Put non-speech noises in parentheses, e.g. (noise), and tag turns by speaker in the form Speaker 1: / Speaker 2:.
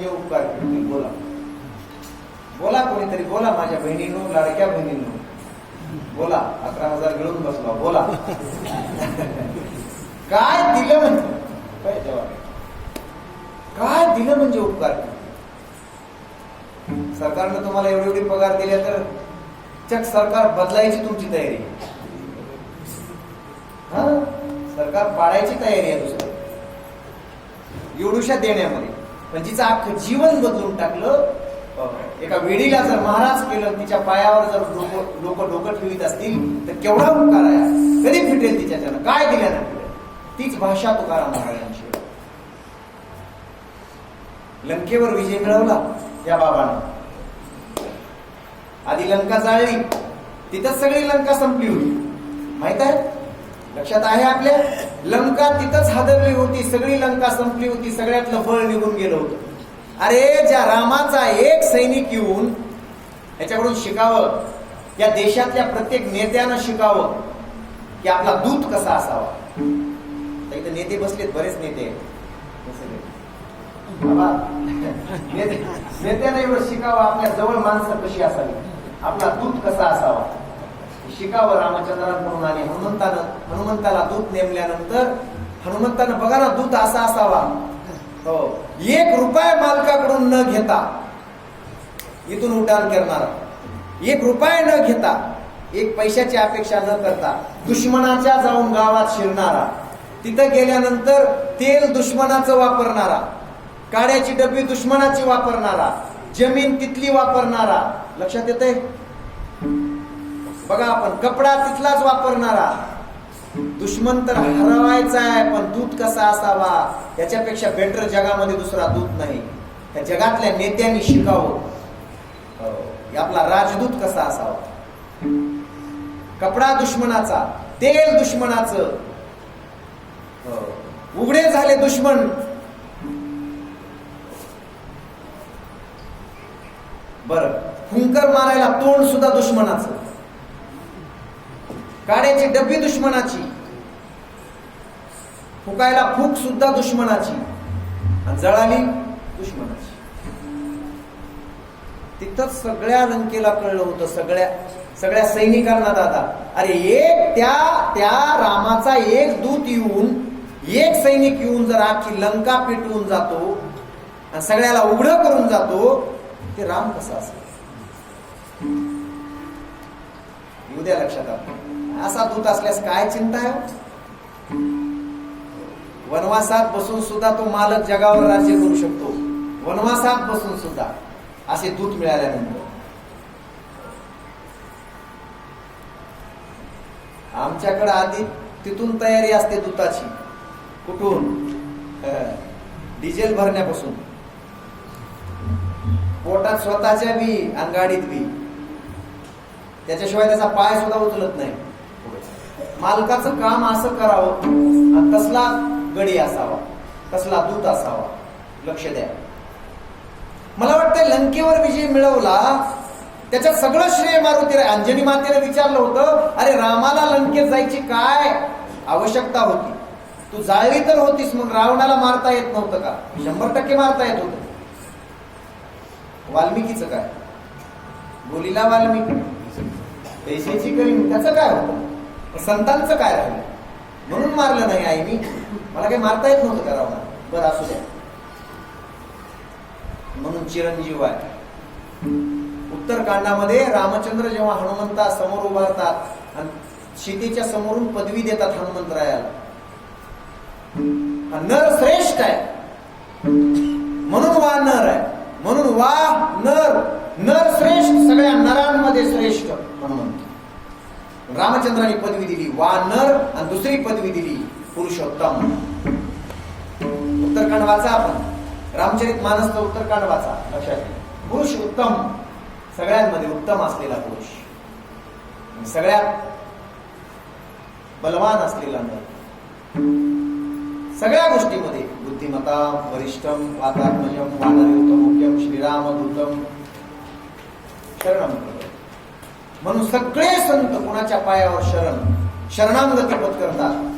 Speaker 1: म्हणजे उपकार मी बोला. बोला कोणीतरी बोला माझ्या बहिणींनो लाडक्या बहिणींनो. बोला अकरा हजार गिळून बसला. बोला. (laughs) काय दिलं म्हणजे? काय तेव्हा काय दिलं म्हणजे उपकार? सरकारनं तुम्हाला एवढे एवढे पगार दिले तर चक सरकार बदलायची तुमची तयारी. आहे. हा? सरकार पाडायची तयारी आहे दुसरं. एवढूशा देण्यामध्ये. पण तिचं अख्खं जीवन बदलून टाकलं. एका वेडीला जर महाराज केलं तिच्या पायावर जर लोक डोकं ठेवीत असतील तर केवढा उपकार आहे. कधी फिटेल तिच्याच्यानं काय दिल्यानं तीच भाषा तुकाराम महाराजांची. लंकेवर विजय मिळवला या बाबानं. आधी लंका जाळली. तिथंच सगळी लंका संपली होती. माहीत आहे? लक्षात आहे आपल्या? लंका तिथंच हादरली होती सगळी लंका संपली होती सगळ्यातलं फळ निघून गेलं होतं. अरे ज्या रामाचा एक सैनिक येऊन याच्याकडून शिकावं या देशातल्या प्रत्येक नेत्यानं शिकावं की आपला दूत कसा असावा. तर इथं नेते बसलेत बरेच नेते. बाबा, नेत्यानं एवढं शिकावं आपल्या जवळ माणसं कशी असावी? आपला दूत कसा असावा? शिकावं रामचंद्रांकडून म्हणून हनुमंतानं हनुमंताला दूत नेमल्यानंतर हनुमंतानं बघा ना दूत असा असावा. हो. एक रुपया मालकाकडून न घेता इथून उड्डाण करणारा. एक रुपया न घेता एक पैशाची अपेक्षा न करता दुश्मनाच्या जाऊन गावात शिरणारा. तिथं गेल्यानंतर तेल दुश्मनाचं वापरणारा. काड्याची डबी दुश्मनाची वापरणारा. जमीन तिथली वापरणारा. लक्षात येते बघा आपण कपडा तिथलाच वापरणारा. दुश्मन तर हरवायचा आहे पण दूत कसा असावा? याच्यापेक्षा बेटर जगामध्ये दुसरा दूत नाही. त्या जगातल्या नेत्यांनी शिकावं. हो, आपला राजदूत कसा असावा? कपडा दुश्मनाचा तेल दुश्मनाचं. हो, उघडे झाले दुश्मन. बर हुंकर मारायला तोंड सुद्धा दुश्मनाचं. काड्याची डब्बी दुश्मनाची. फुकायला फूक सुद्धा दुश्मनाची. जळाली दुश्मनाची. तिथं सगळ्या लंकेला कळलं होतं सगळ्या सगळ्या सैनिकांना दादा. अरे एक त्या त्या रामाचा एक दूत येऊन एक सैनिक येऊन जर आखी लंका पेटवून जातो आणि सगळ्याला उघडं करून जातो ते राम कसा असेल? येऊ द्या लक्षात आपण असा दूत असल्यास काय चिंता आहे हो? वनवासात बसून सुद्धा तो मालक जगावर राज्य करू शकतो. वनवासात बसून सुद्धा असे दूत मिळाल्यानंतर. आमच्याकडे आधी तिथून तयारी असते दूताची. कुठून? डिझेल भरण्यापासून. पोटात स्वतःच्या बी आणि गाडीत बी. त्याच्याशिवाय त्याचा पाय सुद्धा उचलत नाही. मालकाचं काम असं करावं आणि तसला गडी असावा तसला दूत असावा. लक्ष द्या. मला वाटतं लंकेवर विजय मिळवला त्याच्यात सगळं श्रेय मारुतीला अंजनी मातेने विचारलं होतं अरे रामाला लंकेत जायची काय आवश्यकता होती? तू जाळली तर होतीस मग रावणाला मारता येत नव्हतं का? शंभर टक्के मारता येत होत. वाल्मिकीचं काय? बोलीला वाल्मिकी. पैशाची करीन त्याचं काय होतं? संतांचं काय राहिलं? म्हणून मारलं नाही आईनी. मला काही मारता येत नव्हतं करावं बरं असू द्या. म्हणून चिरंजीव आहे उत्तरकांडामध्ये रामचंद्र जेव्हा हनुमंता समोर उभारतात आणि सीतेच्या समोरून पदवी देतात हनुमंतरायाला नर श्रेष्ठ आहे. म्हणून वा नर आहे. म्हणून वा नर नर श्रेष्ठ सगळ्या नरांमध्ये श्रेष्ठ. हनुमंत रामचंद्राने पदवी दिली वानर आणि दुसरी पदवी दिली पुरुषोत्तम. उत्तरकांड वाचा आपण. रामचरित मानस मानसचं उत्तरकांड वाचा लक्षात घ्या. पुरुष उत्तम सगळ्यांमध्ये उत्तम असलेला पुरुष. सगळ्यात बलवान असलेला नर. सगळ्या गोष्टीमध्ये बुद्धिमता वरिष्ठम वातात्मजम वानरयुतम मुख्यम श्रीरामदूतम शरणम. म्हणून सगळे संत कुणाच्या पायावर शरण शरणांगती पत्करतात